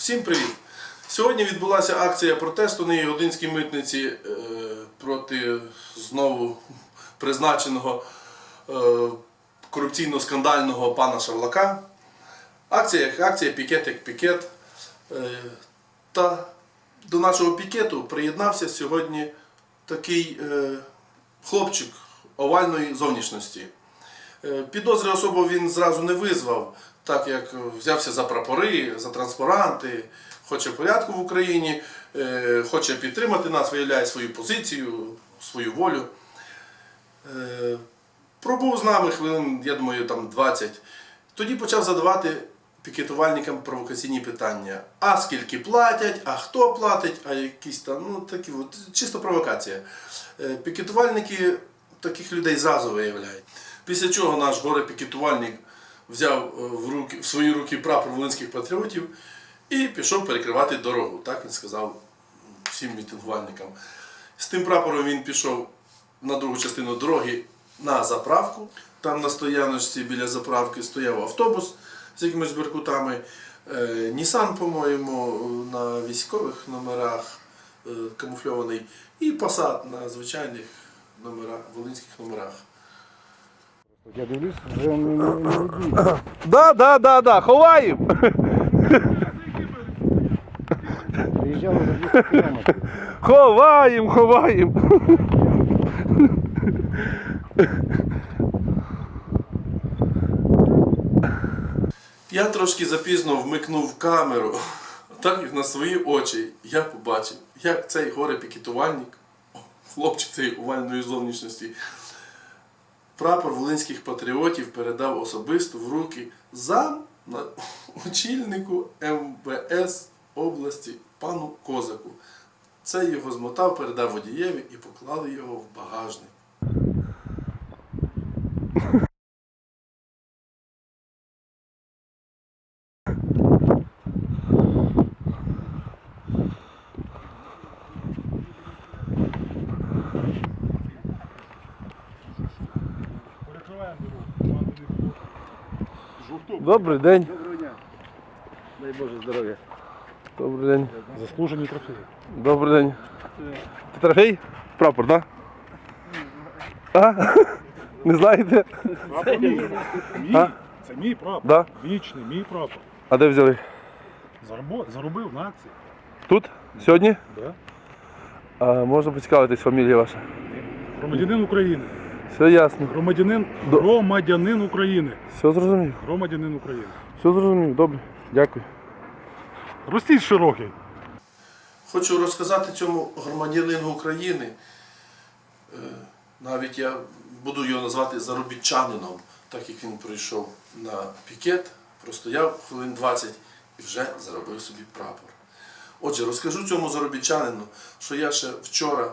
Всім привіт! Сьогодні відбулася акція протесту на Ягодинській митниці е, проти знову призначеного е, корупційно-скандального пана Шавлака. Акція як акція, пікет як пікет. Е, Та до нашого пікету приєднався сьогодні такий хлопчик овальної зовнішності. Підозри особо він зразу не визвав, так як взявся за прапори, за транспаранти, хоче порядку в Україні, е, хоче підтримати нас, виявляє свою позицію, свою волю. Е, Пробув з нами хвилин, я думаю, там 20. Тоді почав задавати пікетувальникам провокаційні питання. А скільки платять, а хто платить, а якісь там, ну такі от, чисто провокація. Е, Пікетувальники таких людей зразу виявляють. Після чого наш горе-пікетувальник взяв е, в, руки, в свої руки прапор волинських патріотів і пішов перекривати дорогу. Так він сказав всім мітингувальникам. З тим прапором він пішов на другу частину дороги на заправку. Там на стояночці біля заправки стояв автобус з якимись беркутами. Е, Нісан, по-моєму, на військових номерах е, камуфльований, і Passat на звичайних номерах, волинських номерах. Я дивлюсь, вже не, не, не діє. Да, да, да, да, ховаємо. Приїжджали за 200 кілометрів. Ховаємо, ховаємо. Я трошки запізно вмикнув камеру, так як на свої очі я побачив, як цей горе-пікетувальник, хлопчик цієї овальної зовнішності, прапор волинських патріотів передав особисто в руки зам очільнику МВС області пану Козаку. Це його змотав, передав водієві і поклали його в багажник. Добрий день. Доброго дня. Дай Боже здоров'я. Добрий день. Заслужені трофеї. Добрий день. Ти трофей? Прапор, да? А? Не знаєте? Прапор мій. Мій. А? Це мій прапор. Да. Вічний, мій прапор. А де взяли? Зарбо... Заробив на акції. Тут? Сьогодні? Да. А можна поцікавитись, фамілія ваша? Громадянин України. Все ясно. Громадянин, До- громадянин України. Все зрозумів. Громадянин України. Все зрозумів. Добре. Дякую. Ростіть широкий. Хочу розказати цьому громадянину України. е, Навіть я буду його назвати заробітчанином, так як він прийшов на пікет, простояв хвилин 20 і вже заробив собі прапор. Отже, розкажу цьому заробітчанину, що я ще вчора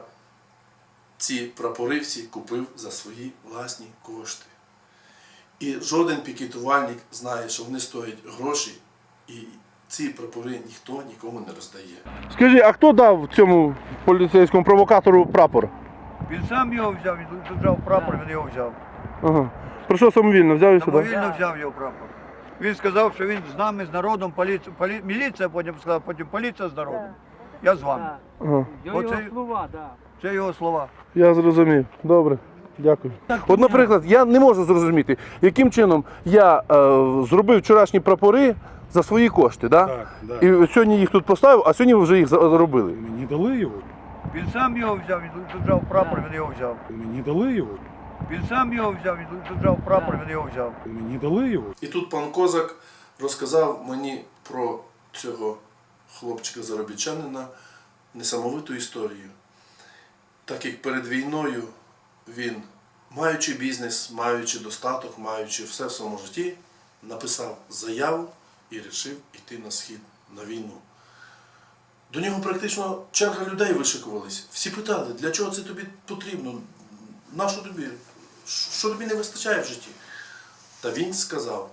ці прапори всі купив за свої власні кошти. І жоден пікетувальник знає, що вони стоять гроші, і ці прапори ніхто нікому не роздає. Скажи, а хто дав цьому поліцейському провокатору прапор? Він сам його взяв, він тут взяв прапор, він його взяв. Ага. Прийшов самовільно, взяв і сюди. Самовільно взяв його прапор. Він сказав, що він з нами, з народом, поліція, полі... міліція потім сказала, потім поліція з народом. Я з вами. Ага. Його Оце- слова, да. Це його слова. Я зрозумів. Добре. Дякую. От, наприклад, я не можу зрозуміти, яким чином я е, зробив вчорашні прапори за свої кошти, да? Так, да. і сьогодні їх тут поставив, а сьогодні ви вже їх за- заробили. Мені дали його. Він сам його взяв, він тут прапор, він його взяв. Мені дали його. Він сам його взяв, він взяв прапор, він його взяв. Мені дали його. І тут пан Козак розказав мені про цього хлопчика-заробітчанина несамовиту історію. Так як перед війною він, маючи бізнес, маючи достаток, маючи все в своєму житті, написав заяву і вирішив йти на схід на війну. До нього практично черга людей вишикувались. Всі питали, для чого це тобі потрібно? На що тобі? Що тобі не вистачає в житті? Та він сказав,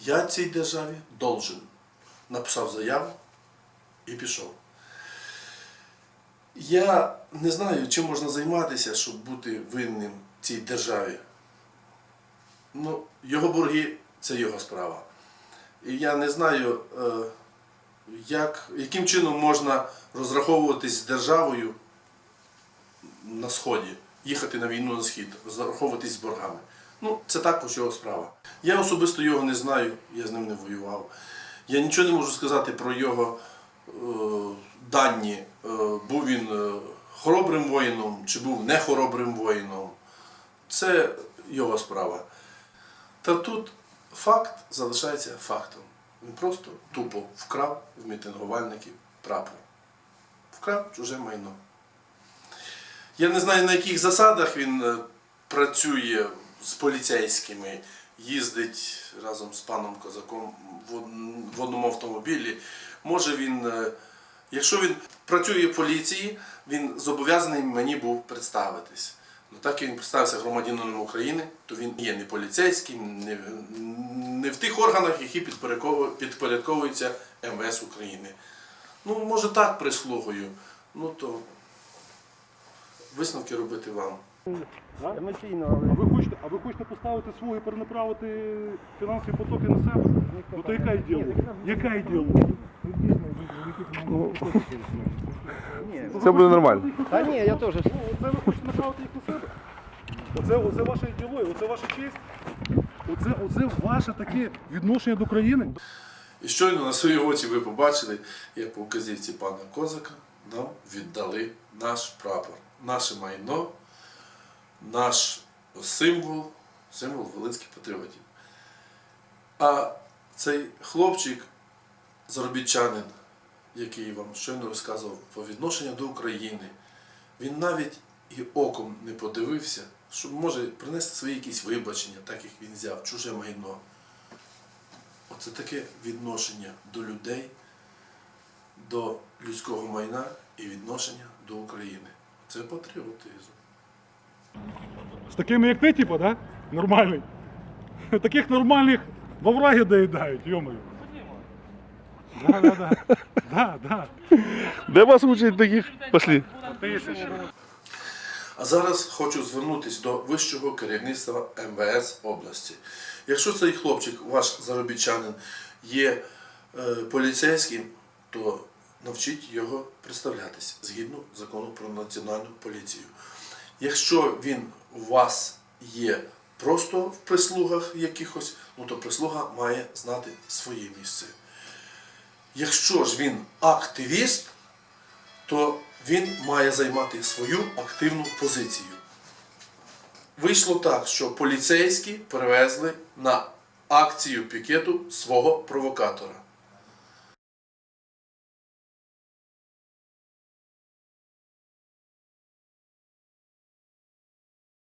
я цій державі должен. Написав заяву і пішов. Я не знаю, чим можна займатися, щоб бути винним цій державі. Ну, його борги це його справа. І я не знаю, е, як, яким чином можна розраховуватись з державою на сході, їхати на війну на схід, розраховуватись з боргами. Ну, це також його справа. Я особисто його не знаю, я з ним не воював. Я нічого не можу сказати про його е, дані. Е, був він е, хоробрим воїном чи був не хоробрим воїном. Це його справа. Та тут факт залишається фактом. Він просто тупо вкрав в мітингувальників прапор. Вкрав чуже майно. Я не знаю, на яких засадах він е, працює з поліцейськими, їздить разом з паном козаком в одному автомобілі. Може він, якщо він працює в поліції, він зобов'язаний мені був представитись. Ну так як він представився громадянином України, то він є не поліцейським, не, не в тих органах, які підпорядковуються МВС України. Ну, може так прислугою. Ну то висновки робити вам. Емоційно, але ви хочете, а ви хочете поставити свого перенаправити фінансові потоки на себе? Ну то яка ідеологія? Яка ідеологія? Ні. Це буде нормально. Та ні, я теж. Ну, Оце ви хочете направити їх на себе? Оце, оце ваша ідеологія, оце ваша честь? Оце, оце ваше таке відношення до країни? І щойно на свої очі ви побачили, як по вказівці пана Козака нам віддали наш прапор, наше майно, наш символ, символ волинських патріотів. А цей хлопчик, заробітчанин, який вам щойно розказував по відношенню до України, він навіть і оком не подивився, щоб може принести свої якісь вибачення, так як він взяв чуже майно. Оце таке відношення до людей, до людського майна і відношення до України. Це патріотизм. З такими, як ти, типу, да? Нормальний. Таких нормальних во враги доїдають, йомою. Да, да, да. Да, да. Де вас учать таких? Пошли. А зараз хочу звернутися до вищого керівництва МВС області. Якщо цей хлопчик, ваш заробітчанин, є е, поліцейським, то навчіть його представлятися згідно закону про національну поліцію. Якщо він у вас є просто в прислугах якихось, ну то прислуга має знати своє місце. Якщо ж він активіст, то він має займати свою активну позицію. Вийшло так, що поліцейські привезли на акцію пікету свого провокатора.